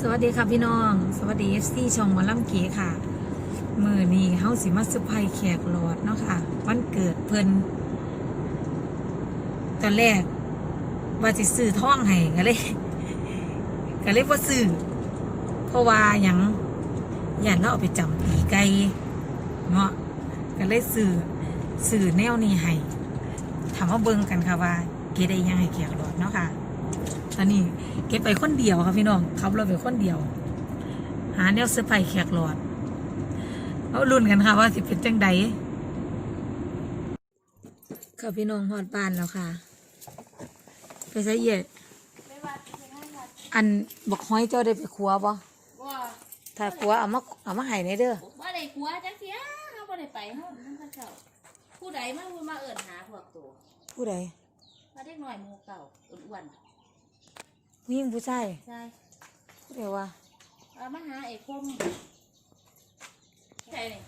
สวัสดีค่ะพี่น้อง สวัสดีเอฟซีช่องมอลำเก๋ค่ะ มือนี้เฮาสิมาเซอร์ไพรแขกหลอดเนาะค่ะ วันเกิดเพิ่นตอนแรก ว่าสิซื้อท่องให้ก็เลยก็เลยบ่าซื้อเพราะว่าหยังย่าเราเอาไปจำปีไก่เนาะก็เลยซื้อซื้อแนวนี้ให้ถามว่าเบิ่งกันค่ะว่าเกได้ยังให้แขกหลอดเนาะค่ะ อนนี้ เก็บไปคนเดียวค่ะพี่น้องขับรถไปคนเดียว หาแนวเสื้อผ้าแขกหลอดเอาลุ้นกันค่ะว่าสิเป็นจังใดค่ะพี่น้องหอดบ้านแล้วค่ะ ไปใส่เย็ดไม่วัดไม่ให้วัดอันบอกห้อยเจ้าได้ไปครัวบ่ว่าถ้าครัวเอามาเอามาให้ในเด้อว่าได้กลัวจักเสียเขาบ่ได้ไปเฮานั่นเขาเจ้าผู้ใดมาพูดมาเอิ้นหาพวกตัวผู้ใดว่าเด็กน้อยหมู่เก่าอ้วน ผู้หญิงผู้ชายๆใช่ผู้ใดว่าเอามาหาไอ้คมใช่นี่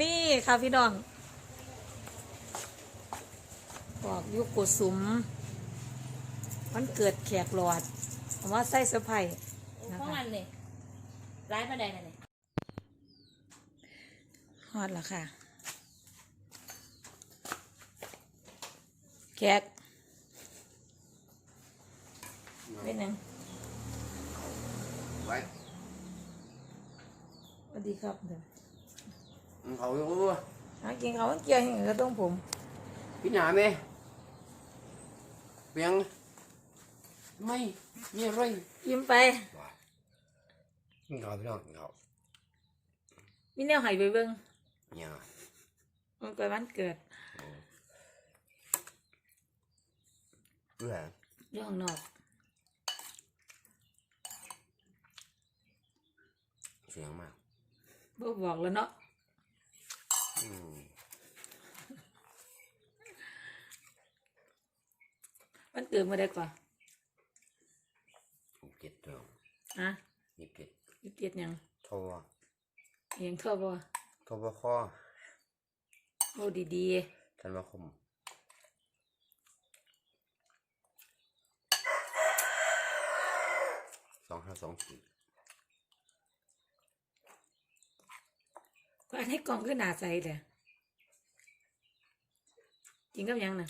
นี่ค่ะพี่น้องบอกยุคกุสุมมันเกิดแขกหลอดเอามาใส่เสื้อผ้าเพราะมันนี่ร้ายปานใดนั่นนี่ฮอดแล้วค่ะ แขก เป็นหยังไว้สวัสดีครับเดี๋ยวมึงเขาอยู่หากินเขาวมันเกี่ยวให้กับต้องผมพี่หนาไหมเปียงไม่มีอะไรยิ้มไปกินข้าวพี่น้องกินข้าวมีแนวใหายไปเบิ่งเนี่ยมันเกิดวันเกิดเพื่อเรื่องนอก สียงมากบ่บอกแล้วเนาะอืมวันเกิดมาได้ก่อนยี่สิบเจ็ดเดือนฮะยี่สิบเจ็ดยี่สิบเจ็ดหยังโทรเอียงเท่าบ่โทรบคอโอ้ดีธันวาคมสองห้าสองสี่ ก็ให้กล่องขึ้นหนาใสเลยกินกับหยังน่ะ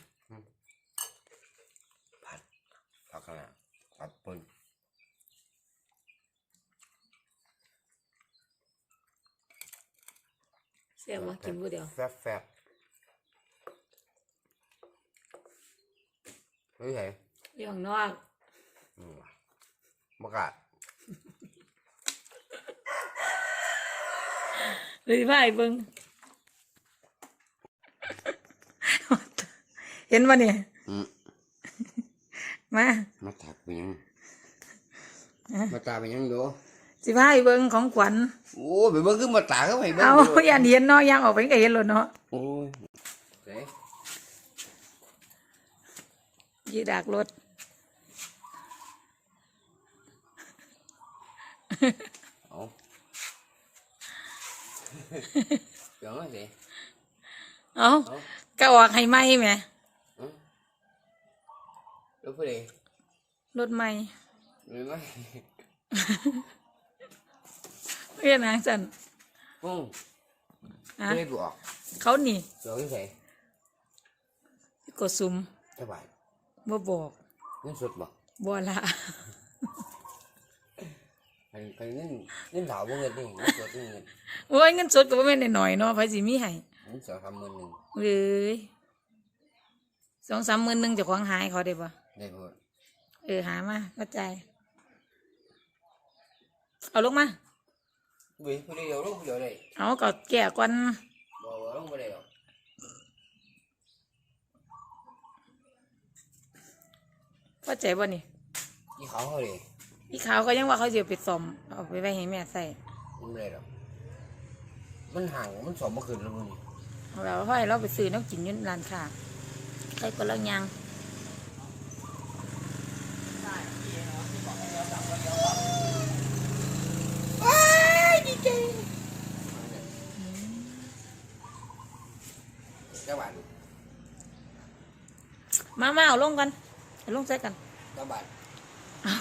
ผัดผักขนาดผัดปนเสียว่ากินผู้เดียวแฟบแฟบไม่ใช่เรื่องนอกอืมมะกาด เลยพ่ายเบิ่งเห็นป่ะเนี่ยอืมมา มาถักไปยัง มาตาไปยังดูสิพ่ายเบิ่งของขวัญโอ้ไปเบิ่งคือมาตาเขาไปเบิ่งเอาดูอย่าเห็นเนาะยังออกไปก็เห็นแล้วเนาะโอ้ยเอ๊ะยีดากรถ เอาเดี๋ยวมาสิเอาเอาก็ออกให้ไหมแหมเอาแล้วผู้ใดรถใหม่หรือไม่เรียนนางสันปุ้งฮะผู้ใดบอกเขานี่เดี๋ยวที่ไหนกดซุมจะบายบ่บอกเงินสดบอกบ่ละ ใครใครเงินเงินถาวบ่เงินนี่เงินสดนี่เงินโอ้ยเงินสดก็บ่แม่นหน่อยๆเนาะไผสิมีให้เงินสองสามหมื่นหนึ่งเอ้ยสองสามหมื่นหนึงเจะของหายเขาได้บ่ได้หมดเออหามาเข้าใจายเอาลงมา เว้ยผู้ใดเดี๋ยวลงผู้เดียวได้เอาก็แก่ก่อนบอกว่าลงไม่ได้หรอกเข้าใจบ่นี่ยี่เขาเขาเลย พี่ขาวก็ยังว่าเขาสิเอาไปซ่อมเอาไปไว้ให้แม่ใส่มันไม่ได้หรอกมันห่างมันสอบมาขึ้นแล้วมึงเราให้เราไปซื้อน้ำกินอยืนร้านค้าใครก็ลังยังว้ายดีใจเจ้าบ้านมามาเอาลงกันเอาลงใส่กันเจ้าบ้านเอา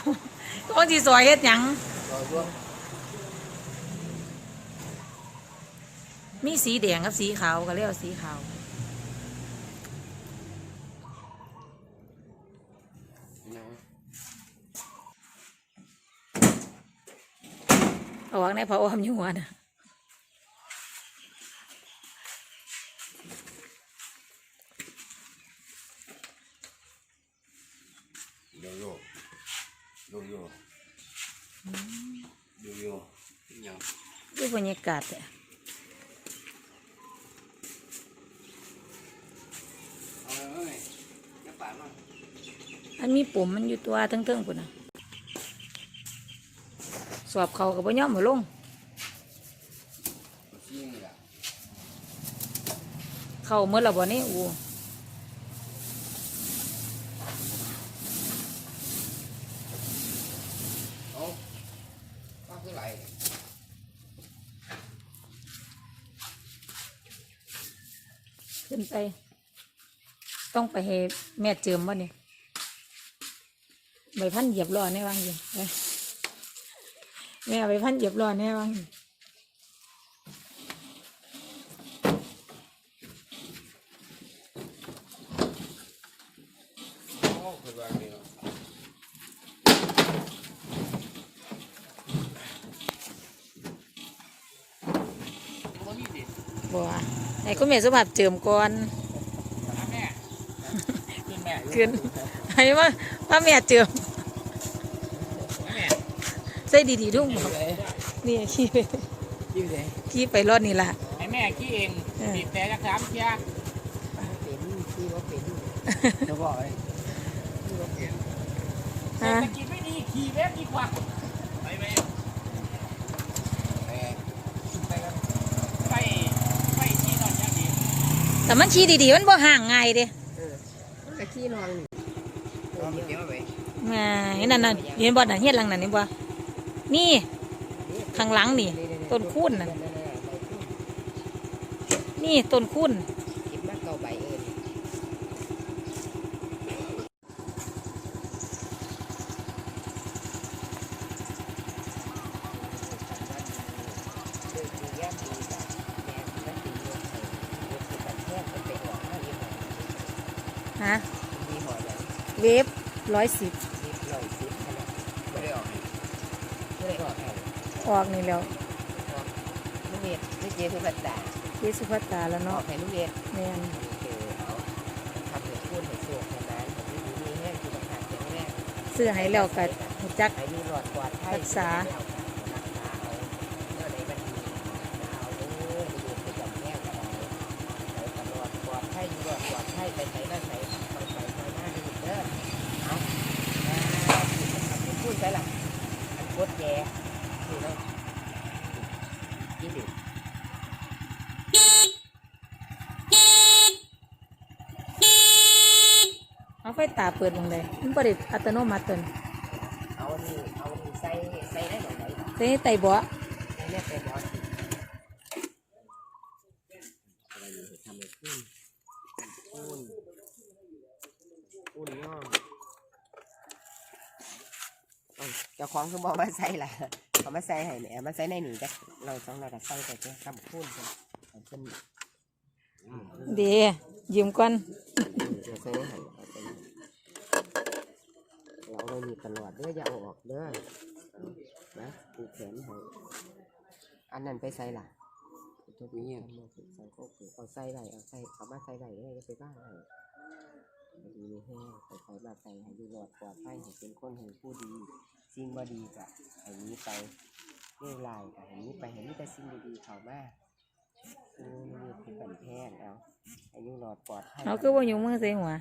ต้องที่สอยเฮ็ดหยังมีสีแดงกับสีขาวก็เรียกว่าสีขาวนะเอาวางในพระอ้อมอยู่หัวนะ โยโย่โยโย่โยโย่ยัง ดู บรรยากาศแต่เอาเลยน้ำปลามาอันมีปุ่มมันอยู่ตัวทั้งเทิงๆปุ่นนะสอบเขากับบ่ย่อมมาลงชิมละเขาเมื่อละบ่นี่อูเอาก็คือไร ขึ้นไป ต้องไปให้แม่เจิมวะเนี่ยใบพันเหยียบรอแน่วางอยู่แม่ใบพันเหยียบรอแน่วางอยู่โอ้คือว่านี่เนาะ บ่ ให้คุณแม่สุภาพเจิมก่อนแม่ขึ้นแม่ขึ้นให้ว่าว่าแม่เจิมแม่ใส่ดีๆทุ่งบอกนี่ขี่ไปยิ้มเลยขี่ไปรอดนี่ล่ะให้แม่ขี้เองเออบีบแต่จะสามเชียร์เป็นที่ว่าเป็นจะบอกเลยที่ว่าเป็นเศรษฮะฐกิจไม่ดีขี่เว็บดีกว่า ไปไหมแต่ไปกัน ไปไปขี่นอนอย่างดี แต่มันขี่ดีๆ มันบ่ห่างง่ายเด้กะขี้นอนลองเก็บมาไปแหม่เห็นนั่นน่ะเห็นบ่น่ะเฮ็ดหลังนั่นนี่บ่นี่ข้างหลังนี่ ต้นคูนนั่นนี่ต้นคูน เก็บมาเก่าใบเอิญ ฮะเวฟร้อยสิบไม่ได้ออกให้ออกนี่แล้วลูกเวทลูกเจสุภัตตาเยสุภัตตาแล้วออเนาะกให้ลูกเวทแม่นคือเอาทำเหมือนพูดเหมือนสวดเหมือนนั้นที่ดีนี่แห้งคือประกาศแข็งแรงซื้อให้แล้วก็รู้จัก ให้มีหลอดปลอดภัยรักษารักษาเอาเมื่อใดมันมีเอาเด้อไปดูไปจับแก้วกันเอาใส่ตลอดปลอดภัยอยู่หลอดปลอดภัยไปใส่ก็ใส่ไปไปไปหน้าดูเด้อเอาทำพูดใส่ละอันโคตรแย่คือเนาะกินดิ เอาไฟ ตาเปิดลงเลยมันบ่ได้อัตโนมัติตนเอาหนีเอาหนีใส่ใส่ได้หน่อยไหนใส่ไตบ่ใส่เนี่ยใส่บอสอะไรนี่ทำให้ขึ้นคูนคูนย่อเอาเจ้าของคือบอกมาใส่ละเขามาใส่ให้เนี่ยมาใส่ในหนี่จ้ะเราต้องเราก็ใส่แต่เจ้าคำคูนจ้ะเอาขึ้นเดียืมก่อน เจ้าใส่ในหัน ไปเราเลยมีตลอดเด้ออย่าเอาออกเด้อนะผูกแขนให้อันนั้นไปใส่ล่ะทุกนี้ใส่ก็ฝึกเอาใส่ไหลเอาใส่เอามาใส่ไหลเลยจะไปบ้างไหลดีนี่แห้งใส่ใส่มาใส่ให้ดูหลอดปลอดภัยให้เป็นคนให้ผู้ดีสิ่งบ่ดีกะให้หนี้ไปเรื่อยลายกะให้หนี้ไปให้หนี้แต่สิ่งดีๆเขามาคือนี่คือกันแพงเอาให้อยู่หลอดปลอดภัยเอาคือบ่าอยู่มือใส่หัว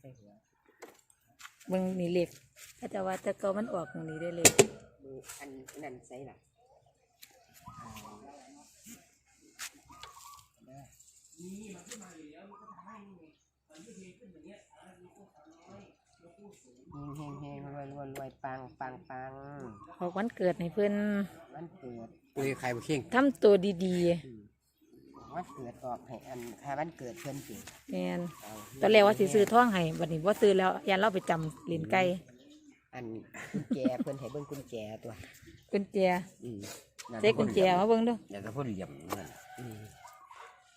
ใส่หัว เบิ่งนี่เล็กก็จะว่าแต่เก่ามันออกตรงนี้ได้เลยมืออันนั้นใส่ล่ะเฮงเฮงเฮงรวยรวยรวยปังปังปังออกวันเกิดให้เพิ่นวันเกิดคุยใครมาเข่งทำตัวดี วันเกิดออกให้อันถ้าวันเกิดเพิ่นสิๆแม่นเอาตอนแรกว่าสิซื้อท่องให้บัดนี้บ่ซื้อแล้วยันเราไปจำลิ้นไก่อันกุญแจเพิ่นให้เบิ่งกุญแจตัวกุญแจอืมน่าจะเจ๊กุญแจมาเบิ่งดูอย่าจะพูดเหลี่ยมนั่น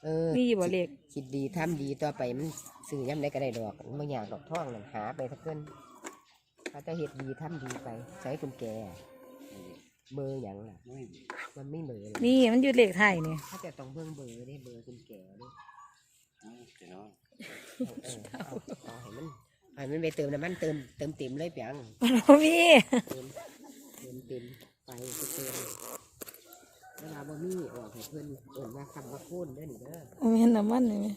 เออ มีอยู่บ่เลขคิดดีทำดีต่อไปมันซื้อย่ำได้ก็ได้ดอกมันบ่อยากดอกท่องนั่นหาไปสักเกินเขาจะเฮ็ดดีทำดีไปใช้กุญแจ เบอร์หยังล่ะไม่มันไม่เบอร์เลยนี่มันอยู่เลขไทยนี่ถ้าจะต้องเบิ่งเบอร์ได้เบอร์กุญแจเด้เดี๋ยวเนาะเออเอาเอาให้มันให้มันไปเติมน้ำมันเติมเติมเต็มเลยเปียงมันบ่มีเติมเติมเต็มไปเติมเวลาบ่มีออกให้เพิ่นเอิ่นว่าคำว่าโค่นเด้อนี่เด้อเอาเห็นน้ำมันนี่ไหม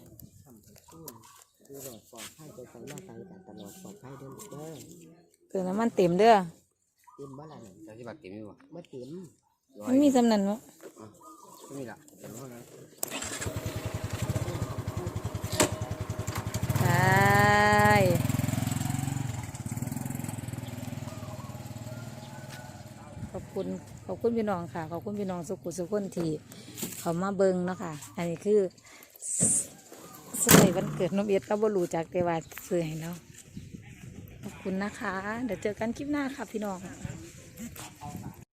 คำว่าโค่นคือหลอดปลอดภัยไปใส่หน้าใส่กันตลอดปลอดภัยเด้อลูกเด้อเติมน้ำมันเต็มเด้อ เต็มบ่ล่ะนั่นเจ้าที่บักเต็มอยู่บ่บ่เต็มมันมีสำนันวะไม่มีละเต็มเท่านั้นใช่ขอบคุณขอบคุณพี่น้องค่ะ ขอบคุณพี่น้องสุขุสุขคนที่เขามาเบิงเนาะค่ะ อันนี้คือสสมัยวันเกิดน้องเอ็ดก็บ่รู้จักแต่ว่าซื้อให้เนาะขอบคุณนะคะ เดี๋ยวเจอกันคลิปหน้าค่ะพี่น้อง